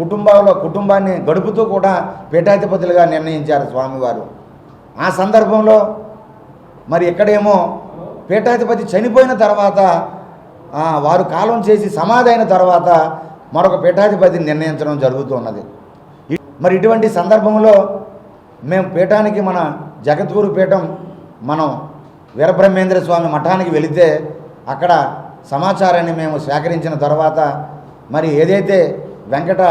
కుటుంబంలో కుటుంబాన్ని గడుపుతూ కూడా పీఠాధిపతులుగా నిర్ణయించారు స్వామివారు. ఆ సందర్భంలో మరి ఎక్కడేమో పీఠాధిపతి చనిపోయిన తర్వాత వారు కాలం చేసి సమాధి అయిన తర్వాత మరొక పీఠాధిపతిని నిర్ణయించడం జరుగుతున్నది మరి ఇటువంటి సందర్భంలో మేము పీఠానికి మన జగద్గురు పీఠం మనం వీరబ్రహ్మేంద్ర స్వామి మఠానికి వెళితే అక్కడ సమాచారాన్ని మేము సేకరించిన తర్వాత మరి ఏదైతే వెంకట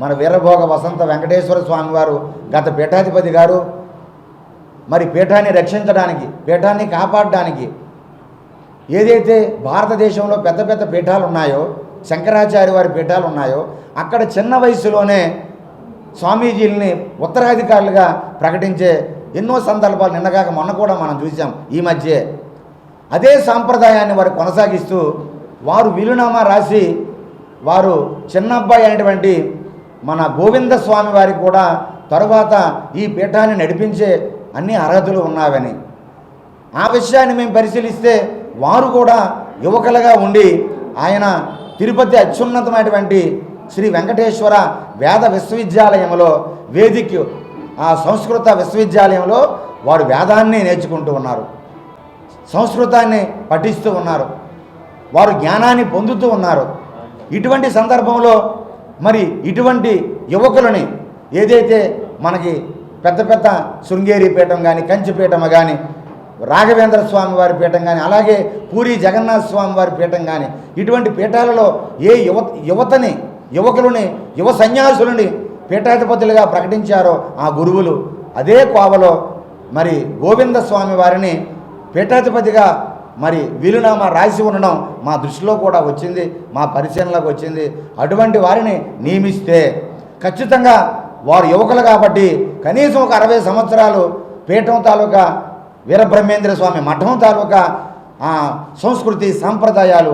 మన వీరభోగ వసంత వెంకటేశ్వర స్వామివారు గత పీఠాధిపతి గారు. మరి పీఠాన్ని రక్షించడానికి పీఠాన్ని కాపాడడానికి ఏదైతే భారతదేశంలో పెద్ద పెద్ద పీఠాలు ఉన్నాయో శంకరాచార్య వారి పీఠాలు ఉన్నాయో అక్కడ చిన్న వయసులోనే స్వామీజీల్ని ఉత్తరాధికారులుగా ప్రకటించే ఎన్నో సందర్భాలు నిన్నగాక మొన్న కూడా మనం చూసాం ఈ మధ్య. అదే సాంప్రదాయాన్ని వారు కొనసాగిస్తూ వారు విలునామా రాసి వారు చిన్నబ్బాయి అయినటువంటి మన గోవింద స్వామి వారికి కూడా తరువాత ఈ పీఠాన్ని నడిపించే అన్ని అర్హతలు ఉన్నావని ఆ విషయాన్ని మేము పరిశీలిస్తే వారు కూడా యువకులుగా ఉండి ఆయన తిరుపతి అత్యున్నతమైనటువంటి శ్రీ వెంకటేశ్వర వేద విశ్వవిద్యాలయంలో వేదిక్ ఆ సంస్కృత విశ్వవిద్యాలయంలో వారు వేదాన్ని నేర్చుకుంటూ ఉన్నారు. సంస్కృతాన్ని పఠిస్తూ ఉన్నారు. వారు జ్ఞానాన్ని పొందుతూ ఉన్నారు. ఇటువంటి సందర్భంలో మరి ఇటువంటి యువకులని ఏదైతే మనకి పెద్ద పెద్ద శృంగేరి పీఠం కానీ కంచిపీఠం కానీ రాఘవేంద్ర స్వామి వారి పీఠం కానీ అలాగే పూరి జగన్నాథ స్వామి వారి పీఠం కానీ ఇటువంటి పీఠాలలో ఏ యువ యువతని యువకులని యువ సన్యాసులని పీఠాధిపతులుగా ప్రకటించారో ఆ గురువులు అదే కోవలో మరి గోవింద స్వామి వారిని పీఠాధిపతిగా మరి వీలునామా రాసి ఉండడం మా దృష్టిలో కూడా వచ్చింది మా పరిశీలనలోకి వచ్చింది. అటువంటి వారిని నియమిస్తే ఖచ్చితంగా వారు యువకులు కాబట్టి కనీసం ఒక అరవై సంవత్సరాలు పీఠం తాలూకా వీరబ్రహ్మేంద్ర స్వామి మఠం తాలూకా సంస్కృతి సాంప్రదాయాలు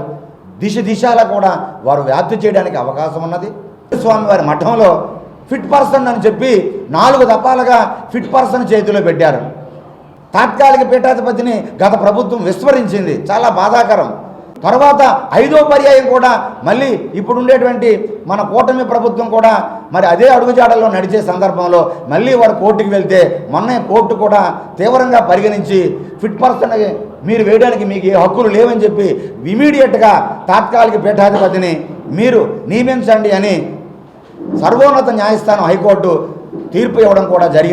దిశ దిశాల కూడా వారు వ్యాప్తి చేయడానికి అవకాశం ఉన్నది. స్వామి వారి మఠంలో ఫిట్ పర్సన్ అని చెప్పి నాలుగు దఫాలుగా ఫిట్ పర్సన్ చేతిలో పెట్టారు. తాత్కాలిక పీఠాధిపతిని గత ప్రభుత్వం విస్మరించింది. చాలా బాధాకరం. తర్వాత ఐదో పర్యాయం కూడా మళ్ళీ ఇప్పుడు ఉండేటువంటి మన కూటమి ప్రభుత్వం కూడా మరి అదే అడుగుజాడల్లో నడిచే సందర్భంలో మళ్ళీ వాడు కోర్టుకు వెళ్తే మొన్న కోర్టు కూడా తీవ్రంగా పరిగణించి ఫిట్ పర్సన్ మీరు వేయడానికి మీకు ఏ హక్కులు లేవని చెప్పి ఇమీడియట్గా తాత్కాలిక పీఠాధిపతిని మీరు నియమించండి అని సర్వోన్నత న్యాయస్థానం హైకోర్టు తీర్పు ఇవ్వడం కూడా జరిగిన